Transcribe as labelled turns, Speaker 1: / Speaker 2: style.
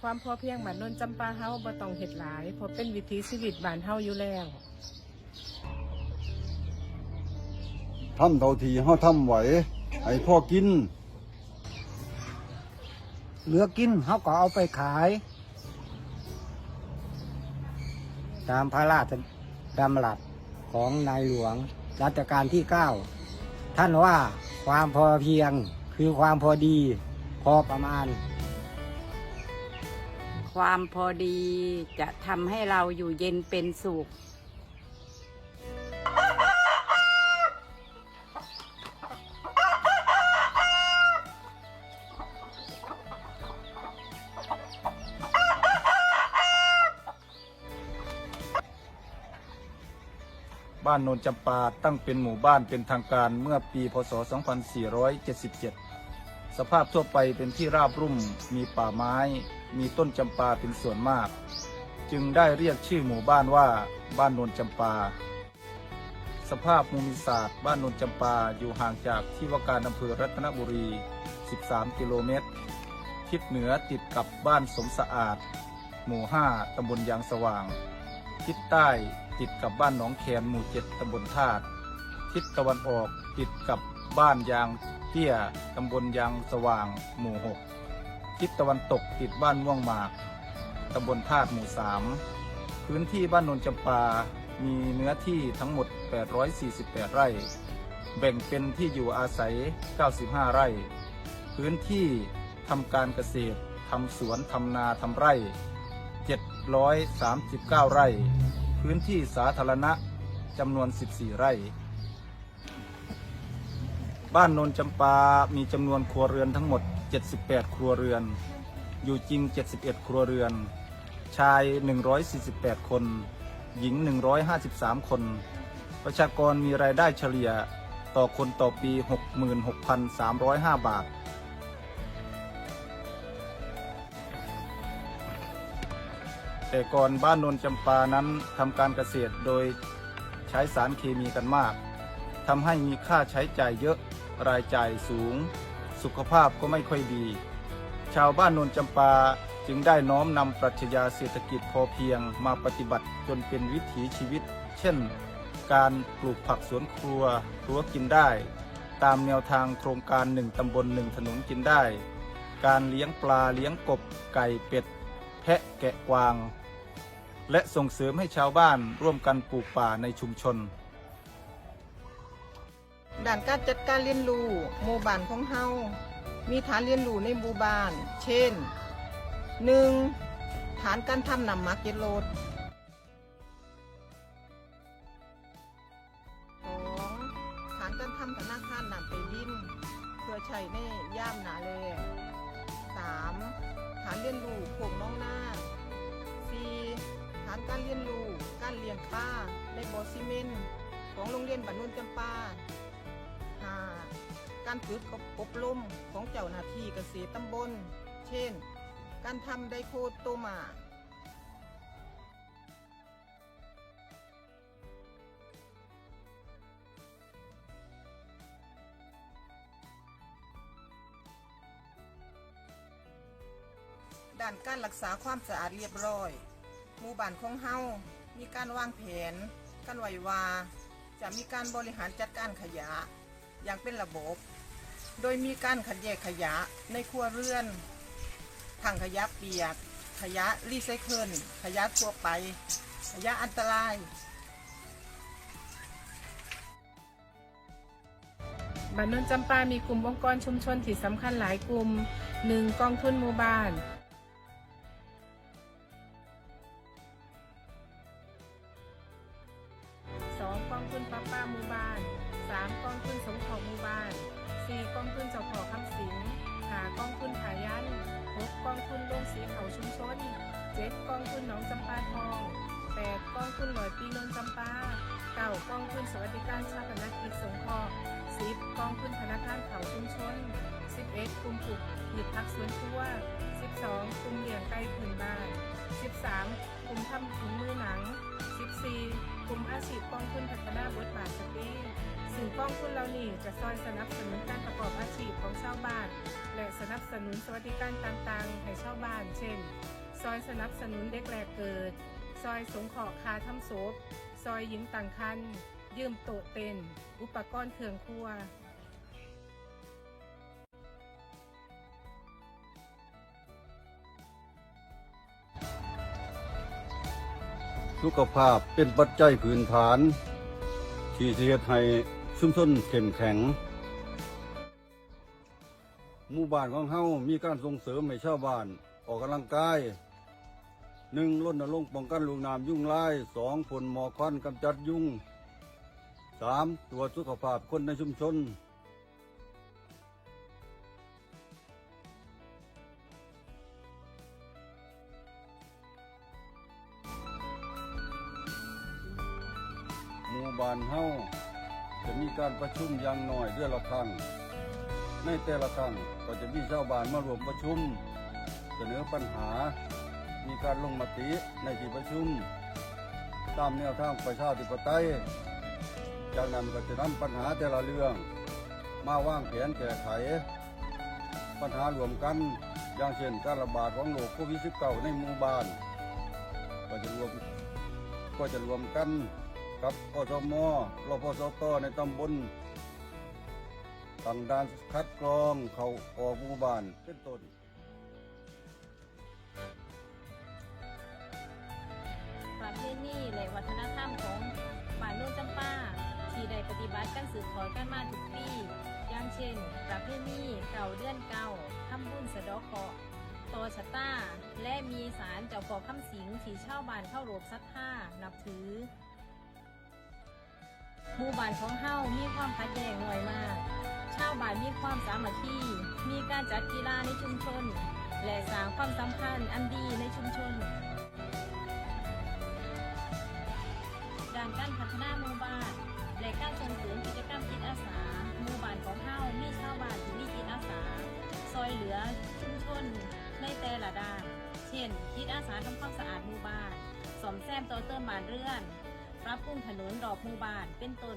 Speaker 1: ความพอเพียงบ้านนนจำปาเฮาบ่ต้องเฮ็ดหลายเพราะเป็นวิถีชีวิตบ้านเฮาอยู่แล้ว
Speaker 2: ทำเท่าที่เฮาทำไหวให้พ่อกิน
Speaker 3: เหลือกินเขาก็เอาไปขาย ตามพระราชดำรัสของนายหลวงรัชกาลที่เก้าท่านว่าความพอเพียงคือความพอดี พอประมาณ
Speaker 4: ความพอดีจะทำให้เราอยู่เย็นเป็นสุข
Speaker 5: บ้านโนนจำปาตั้งเป็นหมู่บ้านเป็นทางการเมื่อปี พศ 2477 สภาพทั่วไปเป็นที่ราบรุ่ม มีป่าไม้ มีต้นจำปาเป็นส่วนมาก จึงได้เรียกชื่อหมู่บ้านว่าบ้านนนจำปา สภาพภูมิศาสตร์บ้านนนจำปาอยู่ห่างจากที่ว่าการอำเภอรัตนบุรี 13 กิโลเมตร ทิศเหนือติดกับบ้านสมสะอาด หมู่ 5 ตำบลยางสว่าง ทิศใต้ติดกับบ้านหนองแคนหมู่เจ็ดตำบลธาตุทิศตะวันออกติดกับบ้านยาง เตี้ยตำบลยางสว่าง หมู่หกทิศตะวันตกติดบ้านม่วงหมากตำบลธาตุหมู่สามพื้นที่บ้านนนจำปา มีเนื้อที่ทั้งหมด 848 ไร่ แบ่งเป็นที่อยู่อาศัย 95 ไร่ พื้นที่ทำการเกษตรทำสวนทำนาทำไร่ 739 ไร่ พื้นที่สาธารณะจำนวน 14 ไร่ บ้านโนนจำปา มีจำนวนครัวเรือนทั้งหมด 78 ครัวเรือน อยู่จริง 71 ครัวเรือน ชาย 148 คน หญิง 153 คน ประชากรมีรายได้เฉลี่ยต่อคนต่อปี 66,305 บาท แต่ก่อนบ้านโนนจำปานั้นทำการเกษตรโดยใช้สารเคมีกันมากทำให้มีค่าใช้จ่ายเยอะ รายจ่ายสูง สุขภาพก็ไม่ค่อยดี ชาวบ้านนนจำปาจึงได้น้อมนำปรัชญาเศรษฐกิจพอเพียงมาปฏิบัติจนเป็นวิถีชีวิต เช่น การปลูกผักสวนครัวรัวกินได้ ตามแนวทางโครงการหนึ่งตำบลหนึ่งถนนกินได้ การเลี้ยงปลาเลี้ยงกบไก่เป็ด แพะแกะกวาง และส่งเสริมให้ชาวบ้านร่วมกันปลูกป่าในชุมชน
Speaker 6: ด่านการจัดการเรียนรู้หมู่บ้านของเฮามีฐานเรียนรู้ในหมู่บ้าน เช่น 1. ฐานการทำนำมักเก็ตโลด 2. ฐานการทำธนาคารนำไปดิน เพื่อใช้ในย่ามหนาแล 3. ฐานเรียนรู้โขงน้องหน้า 4. ฐานการเรียนรู้การเลี้ยงปลาในบ่อซีเมนของโรงเรียนบ้านโนนจำปา การฝึกอบรมของเจ้าหน้าที่เกษตรตำบล เช่น การทำไดโคโตมาด้านการรักษาความสะอาดเรียบร้อย หมู่บ้านของเฮา มีการวางแผน การไหววา จะมีการบริหารจัดการขยะ อย่างเป็นระบบ โดยมีการคัดแยกขยะในครัวเรือนถังขยะเปียก ขยะรีไซเคิลขยะทั่วไป ขยะอันตราย
Speaker 1: บ้านนนจำปามีกลุ่มองค์กรชุมชนที่สำคัญหลายกลุ่ม 1. กองทุนหมู่บ้าน หลอยปีนนจำปากองทุนสวัสดิการชาปนกิจสงเคราะห์ 10. กองทุนธนาคารเขาชุมชน 11. กลุ่มปลูกพืชผักสวนครัว12กลุ่มเลี้ยงไก่พื้นบ้าน13กลุ่มทำถุงมือหนัง14กลุ่มอาชีพกองทุนพัฒนาบทบาทสตรีซึ่งกองทุนเหล่านี้จะซอยสนับสนุนการประกอบอาชีพของชาวบ้าน และสนับสนุนสวัสดิการต่างๆให้ชาวบ้าน เช่น ซอยสนับสนุนเด็กแรกเกิด ซอยสงเคราะห์คาทำศพ อยหญิงต่างคัน ยืมโต๊ะเต้น อุปกรณ์เครื่องครัว
Speaker 2: สุขภาพเป็นปัจจัยพื้นฐาน ที่สิเฮ็ดให้ชุมชนเข้มแข็ง หมู่บ้านของเฮามีการส่งเสริมให้ชาวบ้านออกกำลังกาย หนึ่งรณรงค์ป้องกันลูกน้ำยุ่งลายสองผลหมอกควันกำจัดยุงสามตรวจสุขภาพคนในชุมชนหมู่บ้านเฮาจะมีการประชุมอย่างน้อยเดือนละครั้ง ในแต่ละครั้งก็จะมีชาวบ้านมารวมประชุม เสนอปัญหา การลงมติในที่ประชุม ตามแนวทางประชาธิปไตย จากนั้นก็จะนำปัญหาแต่ละเรื่อง มาวางแผนแก้ไข ปัญหารวมกันอย่างเช่นการระบาดของโรคโควิด -19 ในหมู่บ้าน ก็จะรวมก็จะรวมกันกับอสมรพสตในตำบลตั้งด่านคัดกรองเขาออกหมู่บ้านเป็นต้น
Speaker 7: ณีและวัฒนธรรมของบ้านโน่นจำปาที่ได้ปฏิบัติกันสืบทอดกันมาทุกปีอย่างเช่น ประเพณีเก่าเดือนเก่าทำบุญสะดอกเคาะต่อชะตาและมีสารเจ้าพ่อคำสิงที่ชาวบ้านเข้ารบศรัทธานับถือหมู่บ้านของเฮามีความขัดแย้งน้อยมาก ชาวบ้านมีความสามัคคี มีการจัดกีฬาในชุมชน และสร้างความสัมพันธ์อันดีในชุมชนานการพัฒนาหมู่บ้าน และการส่งเสริมกิจกรรมจิตอาสาหมู่บ้านของเฮามีชาวบ้านที่มีจิตอาสา ซอยเหลือชุมชนในแต่ละด้าน เช่น จิตอาสาทำความสะอาดหมู่บ้านสอมแซมต่อเติมบ้านเรือน ปรับปรุงถนนดอกหมู่บ้านเป็นต้น